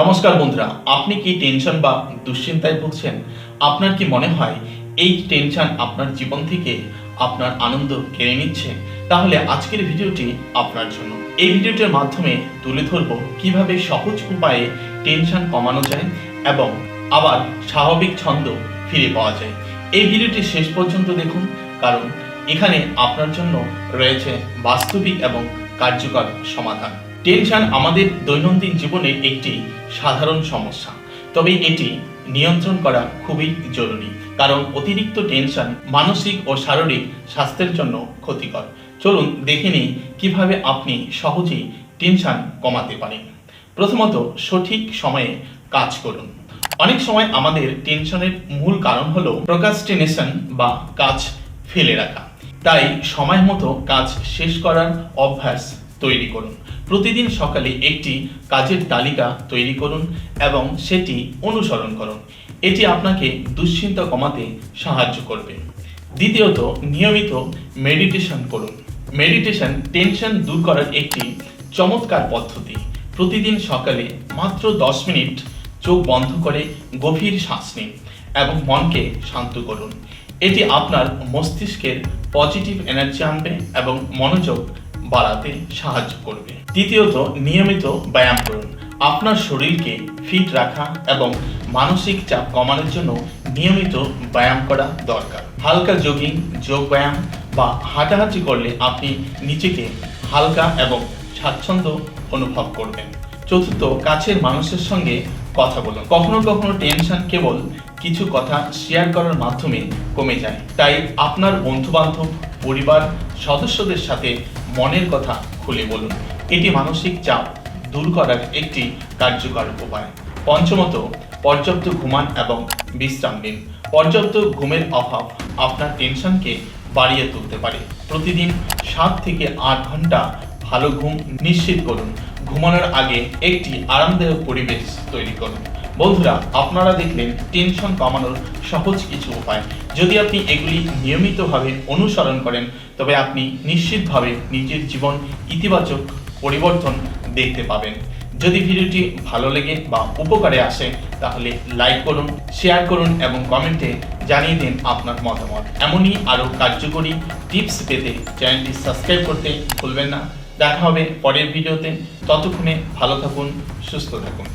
নমস্কার বন্ধুরা, আপনি কি টেনশন বা দুশ্চিন্তায় ভুগছেন? আপনার কি মনে হয় এই টেনশন আপনার জীবন থেকে আপনার আনন্দ কেড়ে নিচ্ছে? তাহলে আজকের ভিডিওটি আপনার জন্য। এই ভিডিওটির মাধ্যমে তুলে ধরব কীভাবে সহজ উপায়ে টেনশন কমানো যায় এবং আবার স্বাভাবিক ছন্দ ফিরে পাওয়া যায়। এই ভিডিওটি শেষ পর্যন্ত দেখুন, কারণ এখানে আপনার জন্য রয়েছে বাস্তবিক এবং কার্যকর সমাধান। টেনশন আমাদের দৈনন্দিন জীবনে একটি সাধারণ সমস্যা। তবে এটি নিয়ন্ত্রণ করা খুবই জরুরি, কারণ অতিরিক্ত টেনশন মানসিক ও শারীরিক স্বাস্থ্যের জন্য ক্ষতিকর। চলুন দেখে নিই কীভাবে আপনি সহজেই টেনশন কমাতে পারেন। প্রথমত, সঠিক সময়ে কাজ করুন। অনেক সময় আমাদের টেনশনের মূল কারণ হলো প্রোকাস্টিনেশন বা কাজ ফেলে রাখা। তাই সময় মতো কাজ শেষ করার অভ্যাস তৈরি করুন। প্রতিদিন সকালে একটি কাজের তালিকা তৈরি করুন এবং সেটি অনুসরণ করুন। এটি আপনাকে দুশ্চিন্তা কমাতে সাহায্য করবে। দ্বিতীয়ত, নিয়মিত মেডিটেশন করুন। মেডিটেশন টেনশন দূর করার একটি চমৎকার পদ্ধতি। প্রতিদিন সকালে মাত্র দশ মিনিট চোখ বন্ধ করে গভীর শ্বাস নিন এবং মনকে শান্ত করুন। এটি আপনার মস্তিষ্কের পজিটিভ এনার্জি আনবে এবং মনোযোগ বাড়াতে সাহায্য করবে। তৃতীয়ত, নিয়মিত ব্যায়াম করুন। আপনার শরীরকে ফিট রাখা এবং মানসিক চাপ কমানোর জন্য নিয়মিত ব্যায়াম করা দরকার। হালকা জগিং যোগ ব্যায়াম বা হাঁটাহাঁটি করলে আপনি নিজেকে হালকা এবং স্বাচ্ছন্দ্য অনুভব করবেন। চতুর্থ, কাছের মানুষের সঙ্গে কথা বলুন। কখনো কখনো টেনশন কেবল কিছু কথা শেয়ার করার মাধ্যমে কমে যায়। তাই আপনার বন্ধু বান্ধব পরিবার, সদস্যদের সাথে মনের কথা খুলে বলুন। এটি মানসিক চাপ দূর করার একটি কার্যকর উপায়। পঞ্চমত, পর্যাপ্ত ঘুমান এবং বিশ্রাম নিন। পর্যাপ্ত ঘুমের অভাব আপনার টেনশনকে বাড়িয়ে তুলতে পারে। প্রতিদিন সাত থেকে আট ঘণ্টা ভালো ঘুম নিশ্চিত করুন। ঘুমানোর আগে একটি আরামদায়ক পরিবেশ তৈরি করুন। বন্ধুরা, আপনারা দেখলেন টেনশন কমানোর সহজ কিছু উপায়। যদি আপনি এগুলি নিয়মিতভাবে অনুসরণ করেন, তবে আপনি নিশ্চিতভাবে নিজের জীবন ইতিবাচক পরিবর্তন দেখতে পাবেন। যদি ভিডিওটি ভালো লেগে বা উপকারে আসে, তাহলে লাইক করুন শেয়ার করুন এবং কমেন্টে জানিয়ে দিন আপনার মতামত। এমনই আরও কার্যকরী টিপস পেতে চ্যানেলটি সাবস্ক্রাইব করতে ভুলবেন না। দেখা হবে পরের ভিডিওতে। ততক্ষণে ভালো থাকুন, সুস্থ থাকুন।